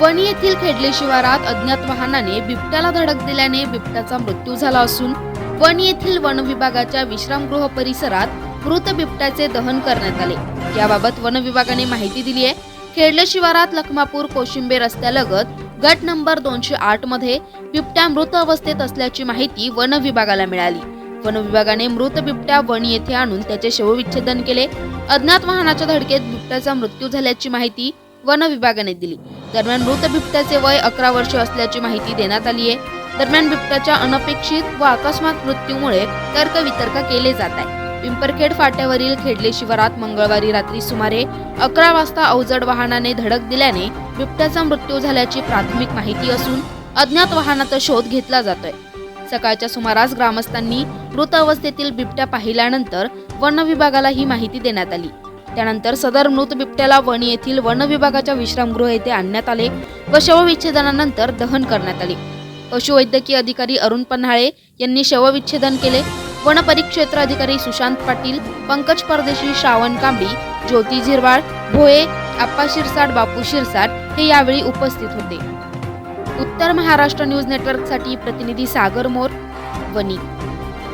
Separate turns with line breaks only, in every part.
वणी येथील खेडले शिवारात अज्ञात वाहनाने बिबट्याला धडक दिल्याने बिबट्याचा मृत्यू झाला असून वणी येथील वन विभागाच्या विश्रामगृह परिसरात मृत बिबट्याचे दहन करण्यात आले. याबाबत वन विभागाने माहिती दिली आहे. खेडले शिवारात लखमापूर कोशिंबे रस्त्यालगत गट नंबर दोनशे आठमध्ये बिबट्या मृत अवस्थेत असल्याची माहिती वन विभागाला मिळाली. वन विभागाने मृत बिबट्या वणी येथे आणून त्याचे शवविच्छेदन केले. अज्ञात वाहनाच्या धडकेत बिबट्याचा मृत्यू झाल्याची माहिती वन विभागाने दिली. दरम्यान मृत बिबट्याचे वय अकरा वर्ष असल्याची माहिती देण्यात आली आहे. दरम्यान बिबट्याच्या अनपेक्षित व अकस्मात मृत्यूमुळे तर्कवितर्क केले जात आहे. पिंपरखेड फाट्यावरील खेडले शिवारात मंगळवारी रात्री सुमारे अकरा वाजता अवजड वाहनाने धडक दिल्याने बिबट्याचा मृत्यू झाल्याची प्राथमिक माहिती असून अज्ञात वाहनाचा शोध घेतला जातोय. सकाळच्या सुमारास ग्रामस्थांनी मृत अवस्थेतील बिबट्या पाहिल्यानंतर वन विभागाला ही माहिती देण्यात आली. त्यानंतर सदर मृत बिबट्याला वणी येथील वन विभागाच्या विश्रामगृह येथे आणण्यात आले व शवविच्छेदनानंतर दहन करण्यात आले. पशुवैद्यकीय अधिकारी अरुण पन्हाळे यांनी शवविच्छेदन केले. वन परिक्षेत्र अधिकारी सुशांत पाटील पंकज परदेशी श्रावण कांबळी ज्योती झिरवाळ भोये आप्पा शिरसाट बापू शिरसाट हे यावेळी उपस्थित होते. उत्तर महाराष्ट्र न्यूज नेटवर्कसाठी प्रतिनिधी सागर मोर वणी.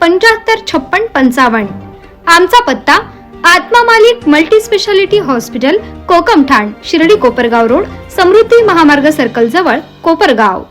पंच्याहत्तर छप्पन पंचावन्न. आमचा पत्ता Atma Malik multi speciality hospital Kokamthan Shirdi Kopargaon road Samruddhi Mahamarg circle जवळ कोपरगाव.